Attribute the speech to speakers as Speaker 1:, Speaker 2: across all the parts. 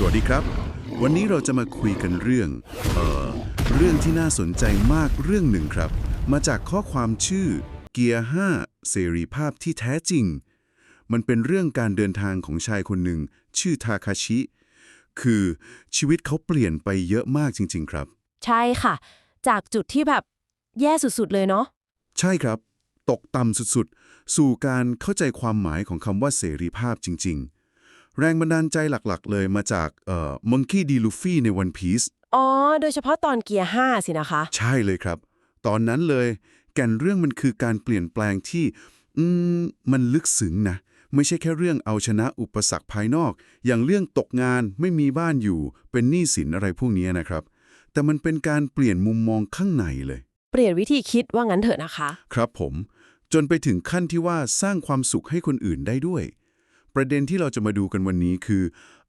Speaker 1: สวัสดีครับ วันนี้เราจะมาคุยกันเรื่อง เอ่อ เรื่องที่น่าสนใจมากเรื่องหนึ่งครับ มาจากข้อความชื่อ เกียร์5เสรีภาพที่แท้จริง มันเป็นเรื่องการเดินทางของชายคนหนึ่ง ชื่อทาคาชิ คือชีวิตเขาเปลี่ยนไปเยอะมากจริง ๆ ครับ
Speaker 2: ใช่ค่ะ จากจุดที่แบบแย่สุดๆเลยเนาะ
Speaker 1: ใช่ครับ ตกต่ำสุดๆ สู่การเข้าใจความหมายของคำว่าเสรีภาพจริง ๆ แรงบันดาลใจหลักๆ เลยมาจากเอ่อมังคีดีลูฟี่ใน One Piece
Speaker 2: อ๋อ โดยเฉพาะตอนเกียร์5สินะคะ
Speaker 1: ใช่เลยครับ ตอนนั้นเลยแก่นเรื่องมันคือการเปลี่ยนแปลงที่อืมมันลึกซึ้งนะ ไม่ใช่แค่เรื่องเอาชนะอุปสรรคภายนอก อย่างเรื่องตกงานไม่มีบ้านอยู่ เป็นหนี้สินอะไรพวกนี้นะครับ แต่มันเป็นการเปลี่ยนมุมมองข้างในเลย
Speaker 2: เปลี่ยนวิธีคิดว่างั้นเถอะนะคะ
Speaker 1: ครับผม จนไปถึงขั้นที่ว่าสร้างความสุขให้คนอื่นได้ด้วย ประเด็นที่เราจะมาดูกันวันนี้คือ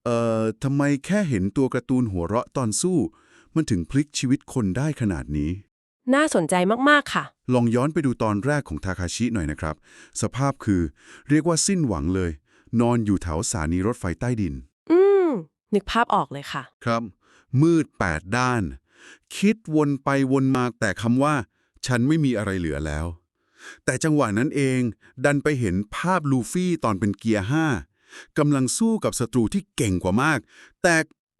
Speaker 1: เอ่อทำไมแค่เห็นตัวการ์ตูนหัวเราะตอนสู้ มันถึงพลิกชีวิตคนได้ขนาดนี้
Speaker 2: น่าสนใจมากๆค่ะ
Speaker 1: ลองย้อนไปดูตอนแรกของทาคาชิหน่อยนะครับ สภาพคือ เรียกว่าสิ้นหวังเลย นอนอยู่แถวสถานีรถไฟใต้ดิน
Speaker 2: อืม นึกภาพออกเลยค่ะ
Speaker 1: ครับ มืดแปดด้าน คิดวนไปวนมาแต่คำว่า ฉันไม่มีอะไรเหลือแล้ว แต่จังหวะนั้นเอง ดันไปเห็นภาพลูฟี่ตอนเป็นเกียร์ห้า กำลังสู้กับศัตรูที่เก่งกว่ามาก แต่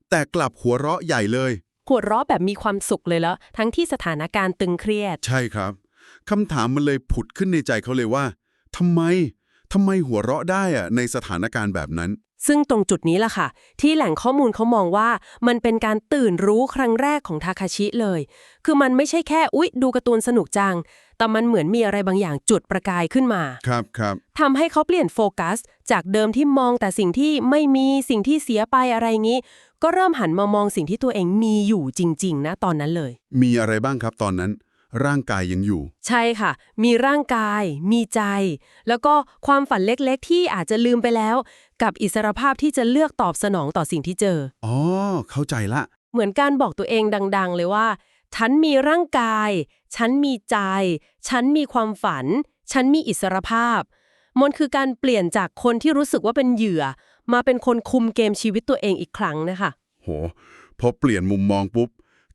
Speaker 1: แต่กลับหัวเราะใหญ่เลย
Speaker 2: หัวเราะแบบมีความสุขเลยแล้ว ทั้งที่สถานการณ์ตึงเครียด
Speaker 1: ใช่ครับคำถามมันเลยผุดขึ้นในใจเขาเลยว่าทำไมทำไมหัวเราะได้อะในสถานการณ์แบบนั้น
Speaker 2: ซึ่งตรงจุดนี้ล่ะค่ะ ที่แหล่งข้อมูลเขามองว่ามันเป็นการตื่นรู้ครั้งแรกของทาคาชิเลย คือมันไม่ใช่แค่อุ๊ย ดูการ์ตูนสนุกจัง แต่มันเหมือนมีอะไรบางอย่างจุดประกายขึ้นมา
Speaker 1: ครับครับ
Speaker 2: ทำให้เขาเปลี่ยนโฟกัส จากเดิมที่มองแต่สิ่งที่ไม่มีสิ่งที่เสียไปอะไรงี้ ก็เริ่มหันมามองสิ่งที่ตัวเองมีอยู่จริง ๆ นะตอนนั้นเลย
Speaker 1: มีอะไรบ้างครับตอนนั้น ร่างกายยังอยู่
Speaker 2: ใช่ค่ะ มีร่างกาย มีใจ แล้วก็ความฝันเล็กๆ ที่อาจจะลืมไปแล้ว กับอิสรภาพที่จะเลือกตอบสนองต่อสิ่งที่เจอ
Speaker 1: อ๋อ เข้าใจละ
Speaker 2: เหมือนการบอกตัวเองดัง ๆ เลยว่า ฉันมีร่างกาย ฉันมีใจ ฉันมีความฝัน ฉันมีอิสรภาพ มันคือการเปลี่ยนจากคนที่รู้สึกว่าเป็นเหยื่อ มาเป็นคนคุมเกมชีวิตตัวเองอีกครั้งนะคะ
Speaker 1: โห พอเปลี่ยนมุมมองปุ๊บ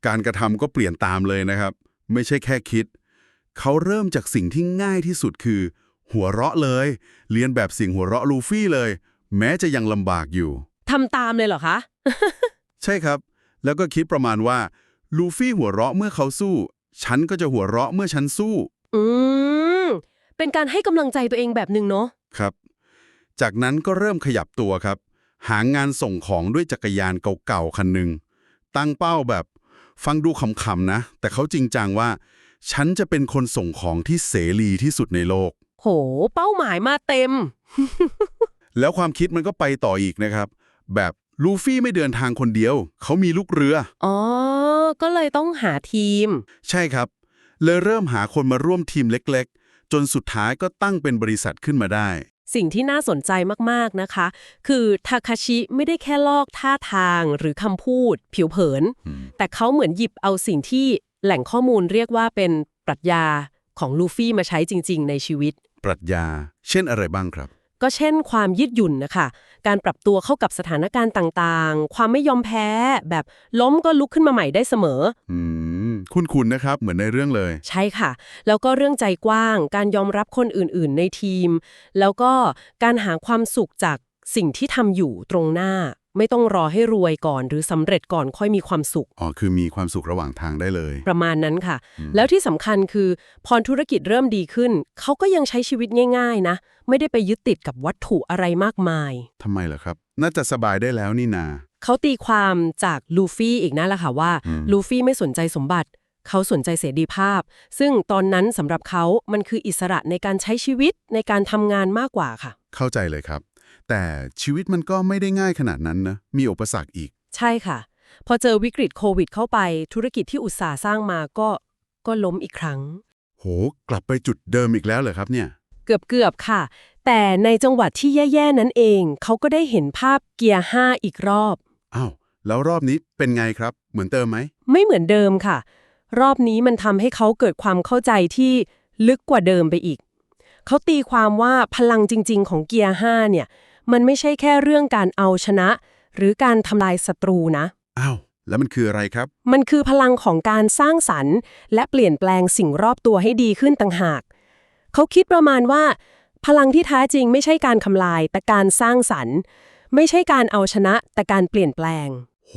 Speaker 1: การกระทำก็เปลี่ยนตามเลยนะครับ ไม่ใช่แค่คิด เขาเริ่มจากสิ่งที่ง่ายที่สุดคือ หัวเราะเลย เรียนแบบเสิ่งหัวเราะลูฟี่เลย แม้จะยังลำบากอยู่
Speaker 2: ทำตามเลยเหรอคะ
Speaker 1: ใช่ครับ แล้วก็คิดประมาณว่า ลูฟี่หัวเราะเมื่อเขาสู้ ฉันก็จะหัวเราะเมื่อฉันสู้
Speaker 2: อืม เป็นการให้กำลังใจตัวเองแบบหนึ่งเนาะ
Speaker 1: ครับ จากนั้นก็เริ่มขยับตัวครับ หางานส่งของด้วยจักรยานเก่าๆคันหนึ่ง ตั้งเป้าแบบ ฟังดูขำๆนะ แต่เขาจริงจังว่า ฉันจะเป็นคนส่งของที่เสรีที่สุดในโลก
Speaker 2: โห เป้าหมายมาเต็ม
Speaker 1: แล้วความคิดมันก็ไปต่ออีกนะครับ แบบลูฟี่ไม่เดินทางคนเดียว เขามีลูกเรือ
Speaker 2: อ๋อ ก็เลยต้องหาทีม
Speaker 1: ใช่ครับ เลยเริ่มหาคนมาร่วมทีมเล็กๆ จนสุดท้ายก็ตั้งเป็นบริษัทขึ้นมาได้
Speaker 2: สิ่งที่น่าสนใจมากๆนะคะ คือทาคาชิไม่ได้แค่ลอกท่าทางหรือคำพูด ผิวเผิน แต่เขาเหมือนหยิบเอาสิ่งที่แหล่งข้อมูลเรียกว่าเป็นปรัชญาของลูฟี่มาใช้จริง ๆ ในชีวิต
Speaker 1: ปรัชญา เช่นอะไรบ้างครับ
Speaker 2: ก็เช่น ความยืดหยุ่นนะคะ การปรับตัวเข้ากับสถานการณ์ต่างๆ ความไม่ยอมแพ้ แบบล้มก็ลุกขึ้นมาใหม่ได้เสมอ
Speaker 1: อืม คุณๆนะครับ เหมือนในเรื่องเลย
Speaker 2: ใช่ค่ะ แล้วก็เรื่องใจกว้าง การยอมรับคนอื่นๆ ในทีม แล้วก็การหาความสุขจากสิ่งที่ทำอยู่ตรงหน้า ไม่ต้องรอให้รวยก่อน หรือสำเร็จก่อนค่อยมีความสุข
Speaker 1: อ๋อ คือมีความสุขระหว่างทางได้เลย
Speaker 2: ประมาณนั้นค่ะ แล้วที่สำคัญคือ พอธุรกิจเริ่มดีขึ้น เขาก็ยังใช้ชีวิตง่าย ๆ นะ ไม่ได้ไปยึดติดกับวัตถุอะไรมากมาย
Speaker 1: ทำไมล่ะครับ น่าจะสบายได้แล้วนี่นา
Speaker 2: เขาตีความจากลูฟี่อีกนั่นแหละค่ะว่า
Speaker 1: อืม
Speaker 2: ลูฟี่ไม่สนใจสมบัติ เขาสนใจเสรีภาพ ซึ่งตอนนั้นสำหรับเขามันคืออิสระในการใช้ชีวิตในการทำงานมากกว่าค่ะ
Speaker 1: เข้าใจเลยครับ แต่ชีวิตมันก็ไม่ได้ง่ายขนาดนั้นนะมีอุปสรรคอีก
Speaker 2: ใช่ค่ะ พอเจอวิกฤตโควิด เข้าไปธุรกิจที่อุตสาห์สร้างมาก็ก็ล้มอีกครั้ง
Speaker 1: โห กลับไปจุดเดิมอีกแล้วเหรอครับเนี่ย
Speaker 2: เกือบๆค่ะ แต่ในจังหวัดที่แย่ ๆ นั้นเอง เขาก็ได้เห็นภาพเกียร์ 5 อีกรอบ
Speaker 1: อ้าวแล้วรอบนี้เป็นไงครับ เหมือนเติมไหม
Speaker 2: ไม่เหมือนเดิมค่ะ รอบนี้มันทำให้เขาเกิดความเข้าใจที่ลึกกว่าเดิมไปอีก เขาตีความว่าพลังจริง ๆ ของเกียร์5เนี่ย มันไม่ใช่แค่เรื่องการเอาชนะ หรือการทำลายศัตรูนะ
Speaker 1: อ้าวแล้วมันคืออะไรครับ
Speaker 2: มันคือพลังของการสร้างสรรค์ และเปลี่ยนแปลงสิ่งรอบตัวให้ดีขึ้นต่างหาก เขาคิดประมาณว่า พลังที่แท้จริงไม่ใช่การทำลาย แต่การสร้างสรรค์ ไม่ใช่การเอาชนะ แต่การเปลี่ยนแปลง
Speaker 1: โห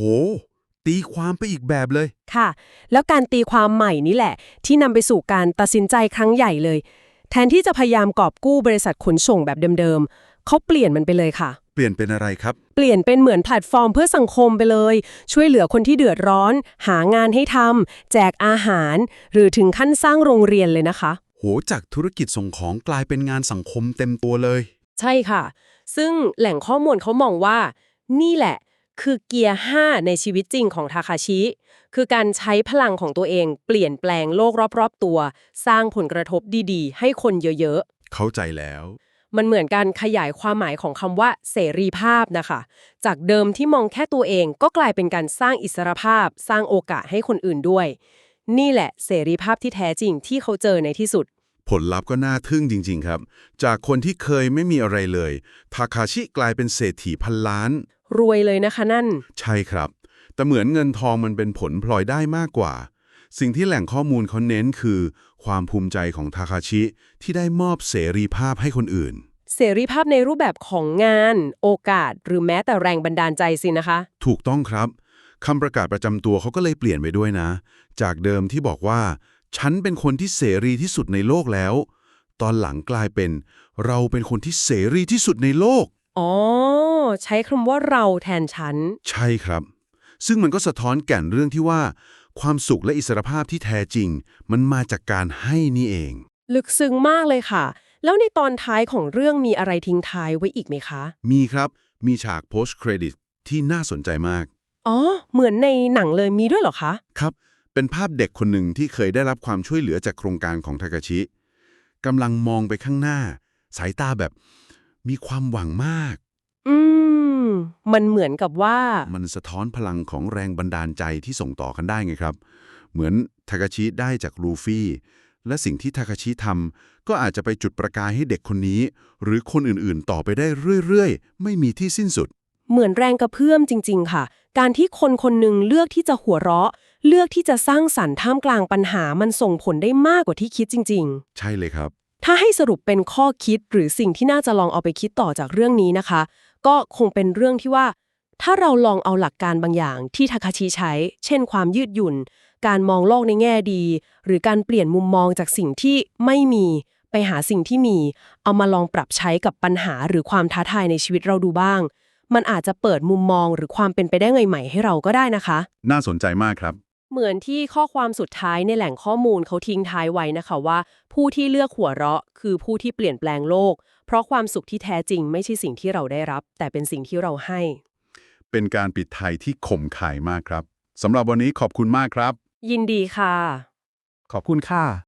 Speaker 1: ตีความไปอีกแบบเลย
Speaker 2: ค่ะ แล้วการตีความใหม่นี้แหละ ที่นำไปสู่การตัดสินใจครั้งใหญ่เลย แทนที่จะพยายามกอบกู้บริษัทขนส่งแบบเดิมๆเขาเปลี่ยนมันไปเลยค่ะ
Speaker 1: เปลี่ยนเป็นอะไรครับ
Speaker 2: เปลี่ยนเป็นเหมือนแพลตฟอร์มเพื่อสังคมไปเลย ช่วยเหลือคนที่เดือดร้อน หางานให้ทำแจกอาหาร หรือถึงขั้นสร้างโรงเรียนเลยนะคะ
Speaker 1: โห จากธุรกิจส่งของกลายเป็นงานสังคมเต็มตัวเลย
Speaker 2: ใช่ค่ะ ซึ่งแหล่งข้อมูลเขามองว่า นี่แหละคือเกียร์ 5 ในชีวิตจริงของทาคาชิ คือการใช้พลังของตัวเองเปลี่ยนแปลงโลกรอบๆตัว สร้างผลกระทบดีๆ ให้คนเยอะ
Speaker 1: เข้าใจแล้ว
Speaker 2: ๆมันเหมือนการขยายความหมายของคำว่าเสรีภาพนะคะ จากเดิมที่มองแค่ตัวเองก็กลายเป็นการสร้างอิสรภาพ สร้างโอกาสให้คนอื่นด้วย นี่แหละเสรีภาพที่แท้จริงที่เขาเจอในที่สุด
Speaker 1: ผลลัพธ์ก็น่าทึ่งจริง ๆ ครับ จากคนที่เคยไม่มีอะไรเลย ทาคาชิกลายเป็นเศรษฐีพันล้าน
Speaker 2: รวยเลยนะคะนั่น
Speaker 1: ใช่ครับ แต่เหมือนเงินทองมันเป็นผลพลอยได้มากกว่า สิ่งที่แหล่งข้อมูลเขาเน้นคือ ความภูมิใจของทาคาชิที่ได้มอบเสรีภาพให้คนอื่น
Speaker 2: เสรีภาพในรูปแบบของงาน โอกาส หรือแม้แต่แรงบันดาลใจสินะคะ
Speaker 1: ถูกต้องครับคำประกาศประจำตัวเขาก็เลยเปลี่ยนไปด้วยนะ จากเดิมที่บอกว่า ฉันเป็นคนที่เสรีที่สุดในโลกแล้ว ตอนหลังกลายเป็น เราเป็นคนที่เสรีที่สุดในโลก
Speaker 2: อ๋อ ใช้คำว่าเราแทนฉัน
Speaker 1: ใช่ครับ ซึ่งมันก็สะท้อนแก่นเรื่องที่ว่า ความสุขและอิสรภาพที่แท้จริง มันมาจากการให้นี่เอง
Speaker 2: ลึกซึ้งมากเลยค่ะ แล้วในตอนท้ายของเรื่องมีอะไรทิ้งท้ายไว้อีกไหมคะ
Speaker 1: มีครับ มีฉาก post credit ที่น่าสนใจมาก
Speaker 2: อ๋อ เหมือนในหนังเลยมีด้วยเหรอคะ
Speaker 1: ครับ เป็นภาพเด็กคนหนึ่งที่เคยได้รับความช่วยเหลือจากโครงการของทากาชิกำลังมองไปข้างหน้า สายตาแบบมีความหวังมาก
Speaker 2: อืม มันเหมือนกับว่า
Speaker 1: มันสะท้อนพลังของแรงบันดาลใจที่ส่งต่อกันได้ไงครับ เหมือนทากาชิได้จากลูฟี่ และสิ่งที่ทากาชิทำก็อาจจะไปจุดประกายให้เด็กคนนี้ หรือคนอื่นๆ ต่อไปได้เรื่อยๆ ไม่มีที่สิ้นสุด
Speaker 2: เหมือนแรงกระเพื่อมจริง ๆ ค่ะ การที่คนคนหนึ่งเลือกที่จะหัวเราะ เลือกที่จะสร้างสรรค์ท่ามกลางปัญหามันส่งผลได้มากกว่าที่คิดจริง ๆ
Speaker 1: ใช่เลยครับ
Speaker 2: ถ้าให้สรุปเป็นข้อคิดหรือสิ่งที่น่าจะลองเอาไปคิดต่อจากเรื่องนี้นะคะ ก็คงเป็นเรื่องที่ว่า ถ้าเราลองเอาหลักการบางอย่างที่ทาคาชิใช้ เช่น ความยืดหยุ่น การมองโลกในแง่ดี หรือการเปลี่ยนมุมมองจากสิ่งที่ไม่มีไปหาสิ่งที่มี เอามาลองปรับใช้กับปัญหาหรือความท้าทายในชีวิตเราดูบ้าง มันอาจจะเปิดมุมมองหรือความเป็นไปได้ใหม่ๆให้เราก็ได้นะคะ
Speaker 1: น่าสนใจมากครับ
Speaker 2: เหมือนที่ข้อความสุดท้ายในแหล่งข้อมูลเขาทิ้งท้ายไว้นะคะว่า ผู้ที่เลือกหัวเราะ คือผู้ที่เปลี่ยนแปลงโลก เพราะความสุขที่แท้จริงไม่ใช่สิ่งที่เราได้รับ แต่เป็นสิ่งที่เราให้
Speaker 1: เป็นการปิดไทยที่ขมข่ายมากครับสำหรับวันนี้ขอบคุณมากครับ
Speaker 2: ยินดีค่ะ
Speaker 1: ขอบคุณค่ะ